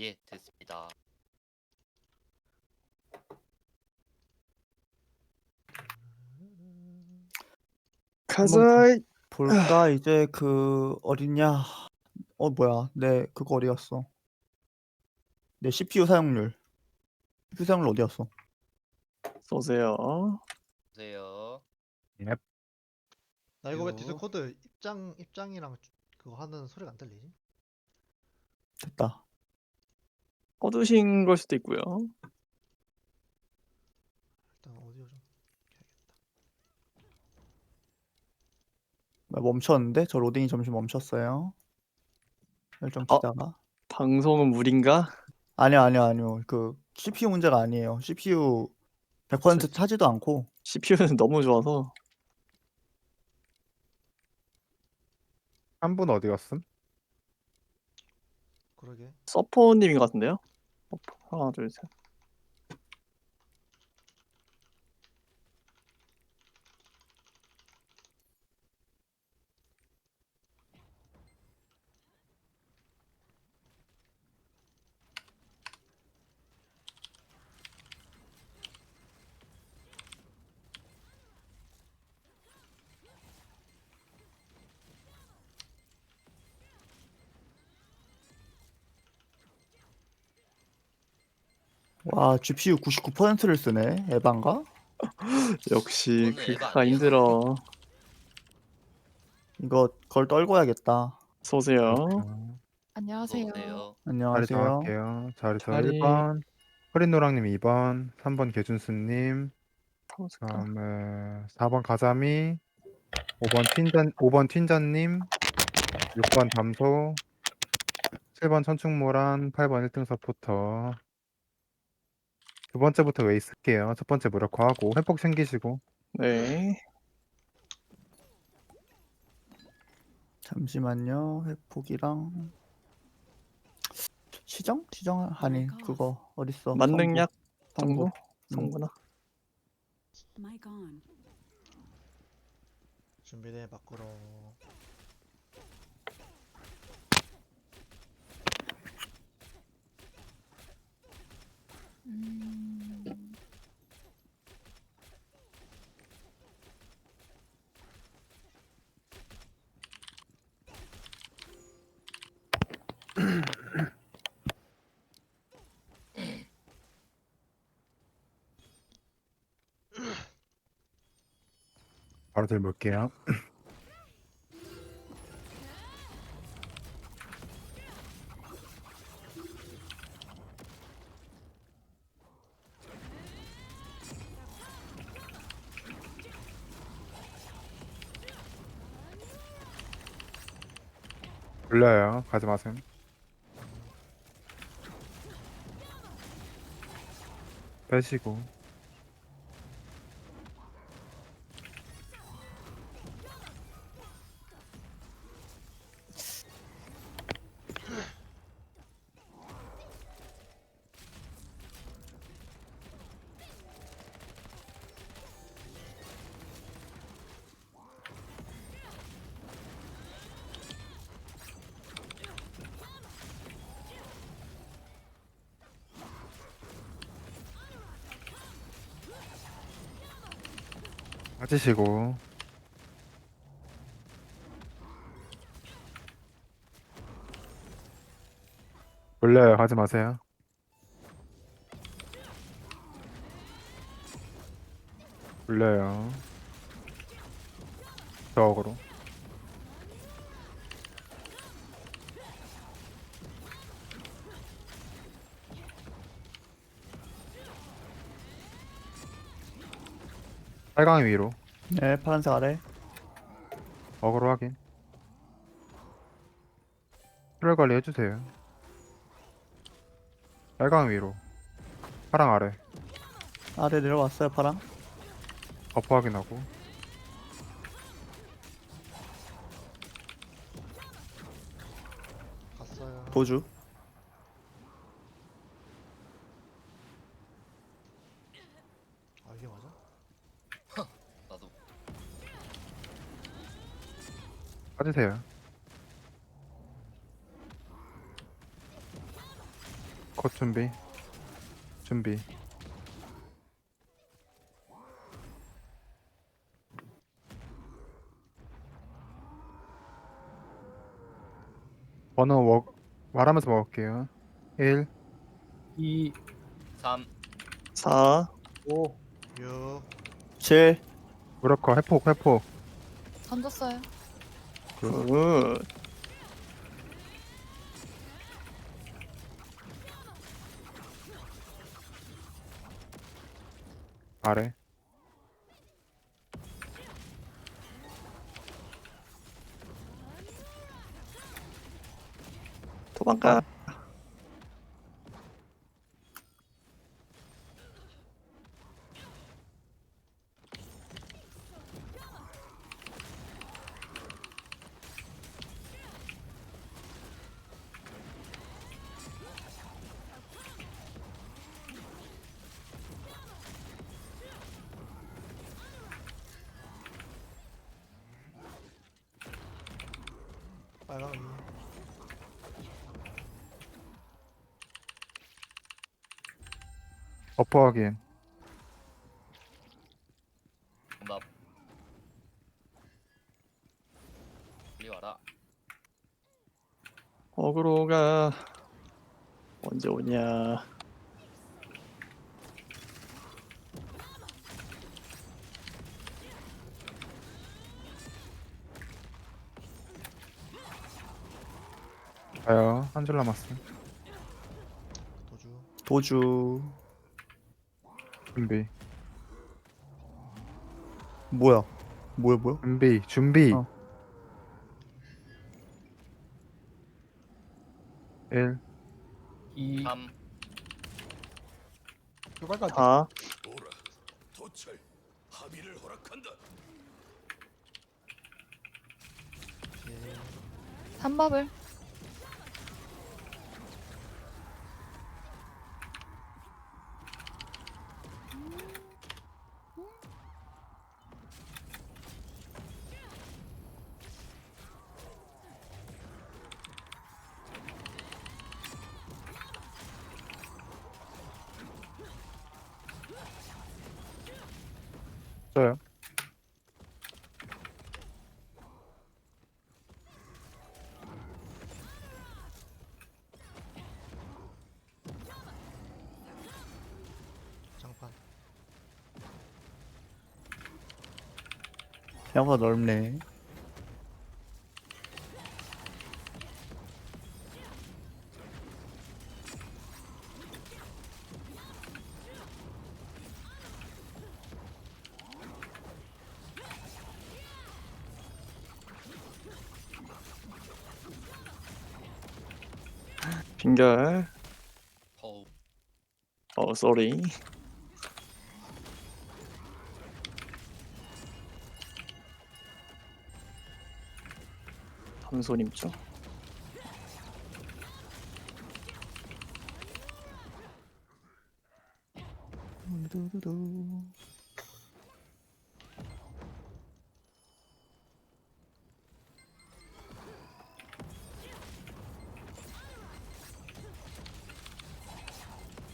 예, 됐습니다. 가자. 볼까 이제 그 어딨냐? 어 뭐야? 내 그거 어디 갔어? 내 CPU 사용률. CPU 사용률 어디 갔어? 쏘세요. 보세요. 나 이거 왜 요. 디스코드 입장 입장이랑 주- 그거 하는 소리가 안 들리지? 됐다. 꺼두신 걸 수도 있고요. 일단 오디오 좀 켜야겠다. 나 멈췄는데 저 로딩이 잠시 멈췄어요. 열정 어? 키다가 방송은 무린가? 아니요 아니요 아니요 그 CPU 문제가 아니에요. CPU 100% 차지도 않고 CPU는 너무 좋아서 한 분 어디 갔음? 그러게. 서퍼님인 것 같은데요? 하나 둘 셋. 와 GPU 99%를 쓰네. 에반가? 역시 그거는 에바 그가 아니야. 힘들어. 이거 그걸 떨궈야겠다. 쏘세요. 안녕하세요. 자리 안녕하세요. 정할게요. 자리 저 자리. 1번, 허린노랑님 2번, 3번 개준수님? 그다음에 4번 가자미, 5번 틴잔, 5번 틴잔님, 6번 담소, 7번 천충모란, 8번 1등 서포터. 두 번째부터 웨이 쓸게요. 첫 번째 무력화하고 회복 챙기시고 네. 잠시만요. 회복이랑 시정? 시정 아니 그거 어딨어? 만능약? 음. 성구나. 준비돼 밖으로. 음, 바로 들볼게요. 돌려요. 가지 마세요. 빼시고 빠지시고 돌려요. 가지 마세요. 돌려요. 저으로 빨강 위로 네 파란색 아래. 어그로 확인. 출혈 관리 해주세요. 빨강 위로. 파랑 아래. 아래 내려왔어요 파랑. 버프 확인하고. 갔어요. 도주. 아 이게 맞아? 나도 빠지세요. 컷 준비. 준비. 번호 먹, 말하면서 먹을게요. 1, 2, 3 4 5, 6 7 무력화, 회폭, 회폭. 던졌어요. 9 아래. 도망가 빨강 2 어퍼 확인. 정답 빨리 와라. 어그로가 언제 오냐 가요. 한 줄 남았어. 도주 도주 준비. 뭐야 뭐야 뭐야 준비. 준비. 어. 1, 2, 3 출발까지. 4 삼밥을. 생각보다 넓네. 빙결. 어우 어 쏘리 함소님죠 두두두.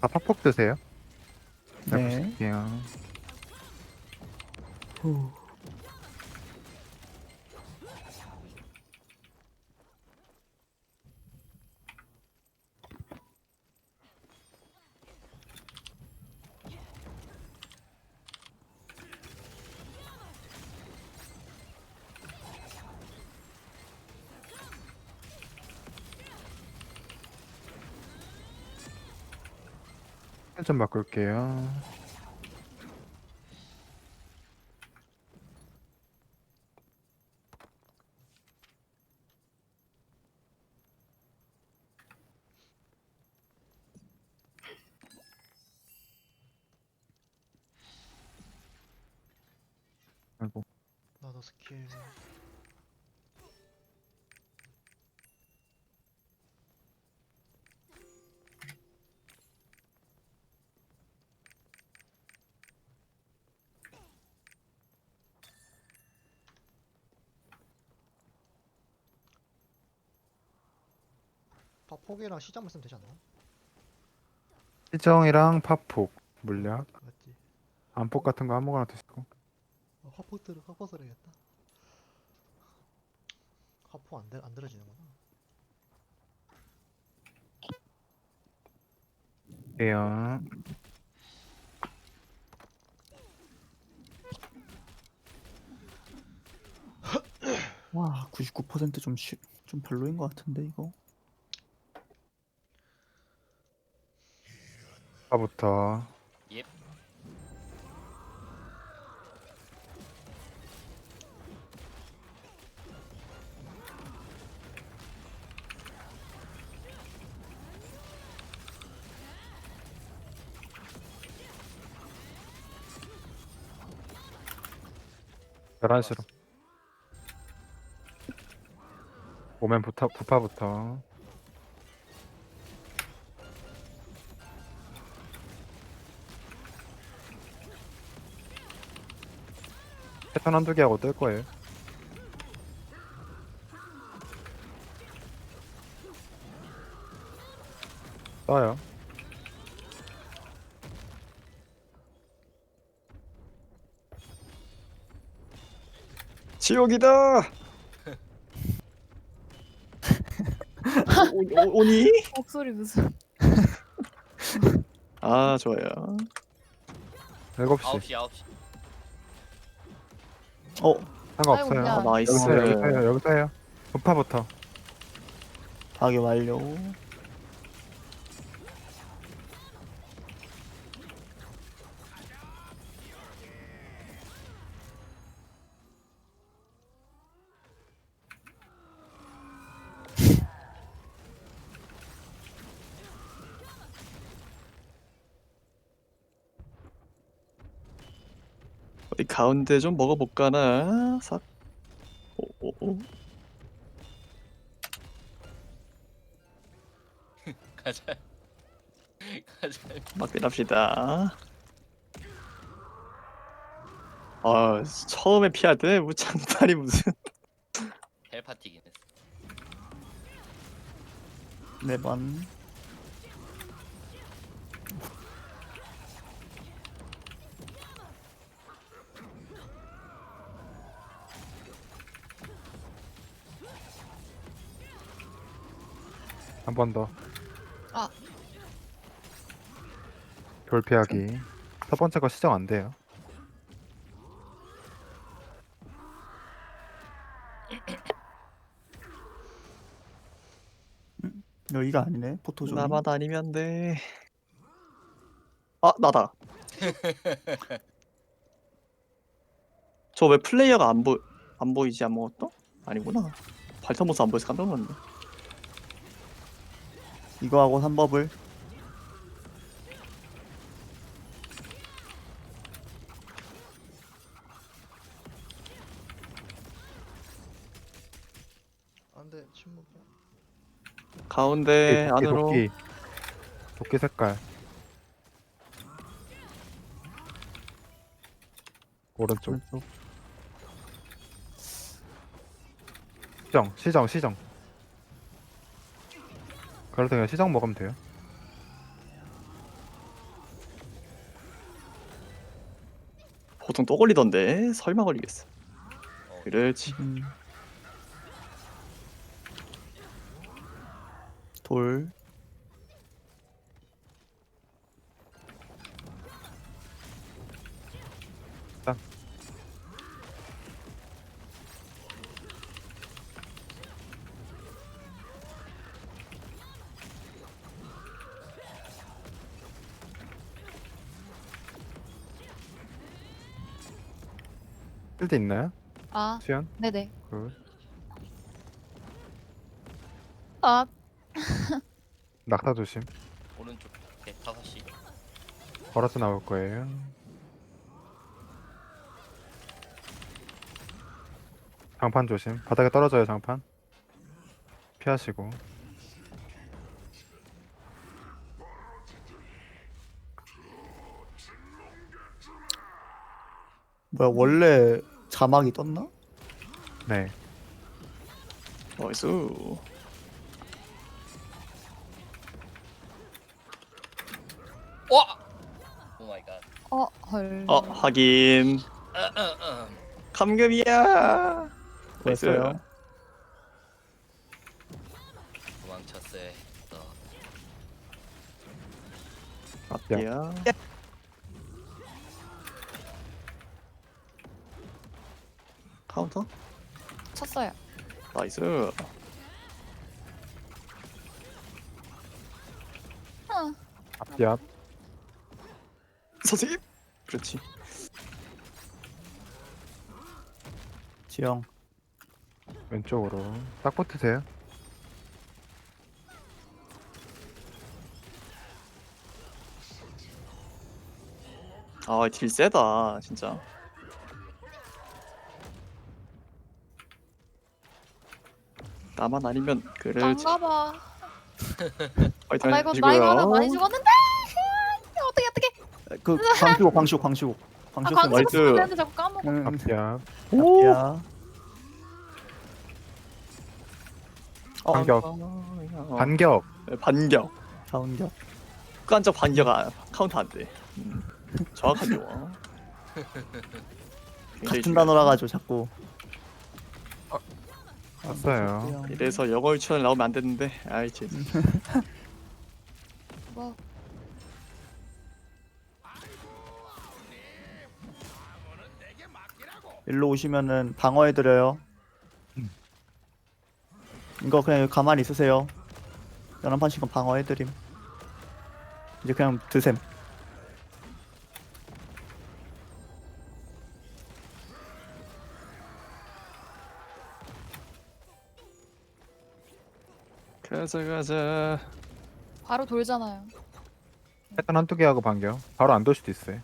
다 팍폭 드세요. 네. 후. 좀 바꿀게요. 아이고. 나도 스킬 파폭이랑 시작만 쓰면 되지 않나? 시정이랑 파폭 물약 맞지? 안폭 같은 거 아무거나 드시고 어, 화포트를 화포 써야겠다. 화포 안, 들, 안 들어지는구나. 예요 와 99%좀 쉬, 좀 별로인 것 같은데 이거. 파부터. 예. 열한 시로. 오면 부타, 부파부터 패턴 한두 개 하고 뜰 거예요 떠요 지옥이다. 오, 오, 오니? 목소리 무슨? 아 좋아요. 7시 9시 9시 어 상관없어요 아이고, 아, 야. 나이스. 여기서 해요 여기서 해요 부파부터 파괴 완료. 어디 가운데 좀 먹어볼까나. 싹. 오, 오, 오. 가자 가자 막 내랍시다. 아 처음에 피하대 무창팔이 무슨 헬파티긴 했어 네 번. 한 번 더. 아. 돌 피하기. 첫 번째 거 시정 안 돼요. 여기가 아니네 포토존. 나만 아니면 돼. 아 나다. 저 왜 플레이어가 안 보 안 보이지 아무것도? 아니구나. 발터 모습 안 보여서 깜짝 놀랐네. 이거 하고 3법을 안돼 침묵이야. 가운데 도끼, 안으로. 도끼. 도끼 색깔. 오른쪽. 오른쪽. 시정, 시정, 시정. 그래도 그냥 시정 먹으면 돼요. 보통 또 걸리던데 설마 걸리겠어. 어, 그렇지. 음. 돌. 필드 있나요? 아, 수연? 네네. 그 아, 낙타 조심. 오른쪽 네, 5시 걸어서 나올 거예요. 장판 조심. 바닥에 떨어져요, 장판. 피하시고. 뭐야 원래 자막이 떴나? 네. 나이스. 와! 오 마이 갓. 어, 헐. 어 하긴 어, 어, 어. 감금이야. 나이스. 됐어요. 도망쳤어요. 어. 앞이야. 카운터? 쳤어요. 나이스. 어, 앞뒤 앞. 선생님. 그렇지. 지영. 왼쪽으로. 딱 붙으세요. 아 딜 세다 진짜. 나만 아니면 그렇지. 난가봐. 화이팅 나 이거 나 하나 하시고요. 많이 죽었는데. 어떻게 어떻게? 그. 아, 광시국 광고 나이스. 쓰면 되는데 자꾸 까먹어. 응. 앞뒤 앞. 오. 야. 어, 반격. 어, 반격. 네, 반격. 자운격. 깐적 반격 아, 카운터 안 돼. 음. 와. 굉장히 같은 중요해. 단어라 가지고 자꾸. 왔어요. 이래서 영어 유치원 나오면 안 되는데. 아이 제. 뭐 일로 오시면은 방어해 드려요. 음. 이거 그냥 여기 가만히 있으세요. 연한 판씩은 방어해 드림. 이제 그냥 드셈. 가자 가자. 바로 돌잖아요. 패턴 한두 개 하고 반격. 바로 안 돌 수도 있어요.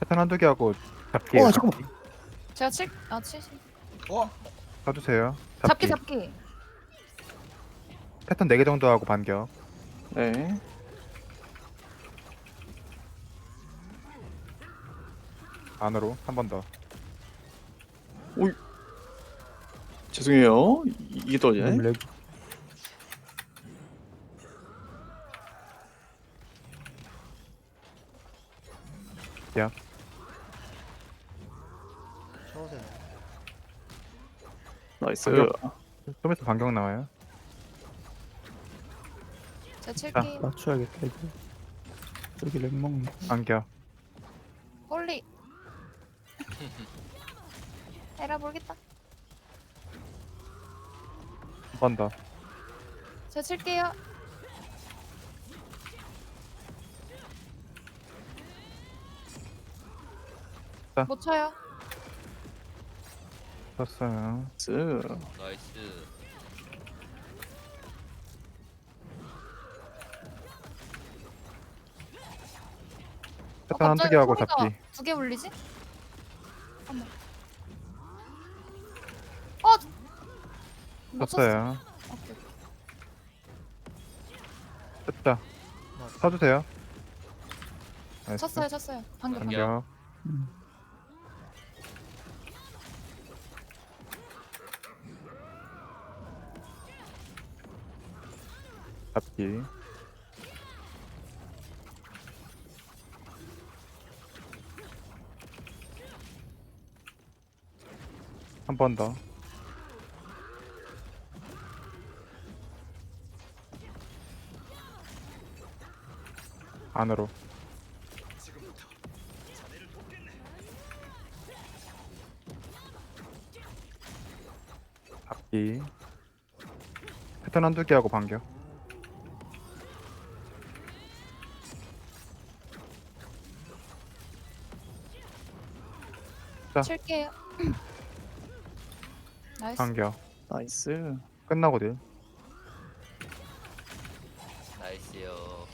패턴 한두 개 하고 잡기. 와, 잠깐만. 제가 칠, 아 칠십. 써주세요. 잡기 잡기. 잡기. 패턴 4개 정도 하고 반격. 네. 안으로 한 번 더. 죄송해요. 이- 이게 또어지네. 쳐도 되네. 나이스. 반격. 좀 있으면 반격 나와요. 칠게요. 아, 맞춰야겠다 이거. 저기 렉 먹네. 반격. 홀리. 에라 모르겠다. 한 번 더. 제가 칠게요. 자. 못 쳐요. 썼어요. 나이스. 나이스. 패턴 한두 개 하고 잡기. 두개 울리지? 잠깐만. 어! 못 쳤어. 썼어요. 오케이, 오케이. 됐다. 나이스. 쳤어요, 쳤어요. 방금. 반격. 음. 잡기. 한번 더. 안으로. 잡기. 패턴 한두 개 하고 반 격. 자. 칠게요. 나이스. 반격. 나이스. 끝나고 딜. 나이스요.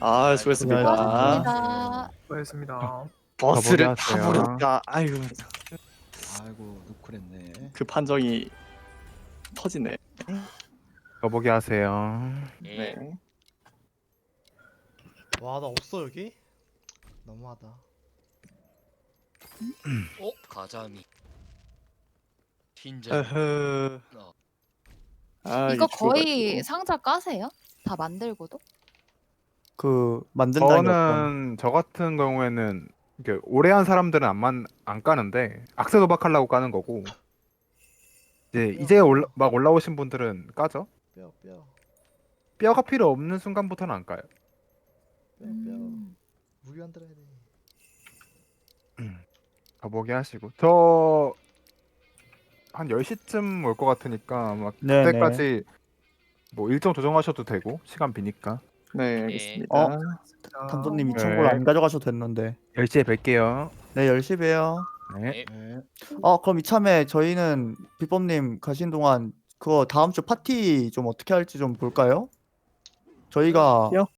아 수고했습니다. 수고하셨습니다. 수고했습니다. 버스를 하세요. 타버렸다. 아유 아이고 누쿨했네. 그 판정이 터지네. 더보기 하세요. 예. 네. 와, 나 없어 여기? 너무하다. 어? 가자미. 흰자. 어. 아, 이거 죽어가지고. 상자 까세요? 다 만들고도? 그 만든다는 어떤 저는 저 같은 경우에는 이게 오래 한 사람들은 안만 안 까는데 악세 도박하려고 까는 거고 이제 이제 올라, 막 올라오신 분들은 까죠. 뼈, 뼈, 뼈가 필요 없는 순간부터는 안 까요. 뼈, 뼈. 음. 무기 만들어야 돼. 가보게 하시고 저 한 10시쯤 올 것 같으니까 막 네네. 그때까지 뭐 일정 조정하셔도 되고 시간 비니까 네 알겠습니다. 어? 감독님 네. 2,000골 안 가져가셔도 됐는데 10시에 뵐게요. 네 10시 봬요 네. 네. 어 그럼 이참에 저희는 비법님 가신 동안 그거 다음 주 파티 좀 어떻게 할지 좀 볼까요? 저희가 파티요?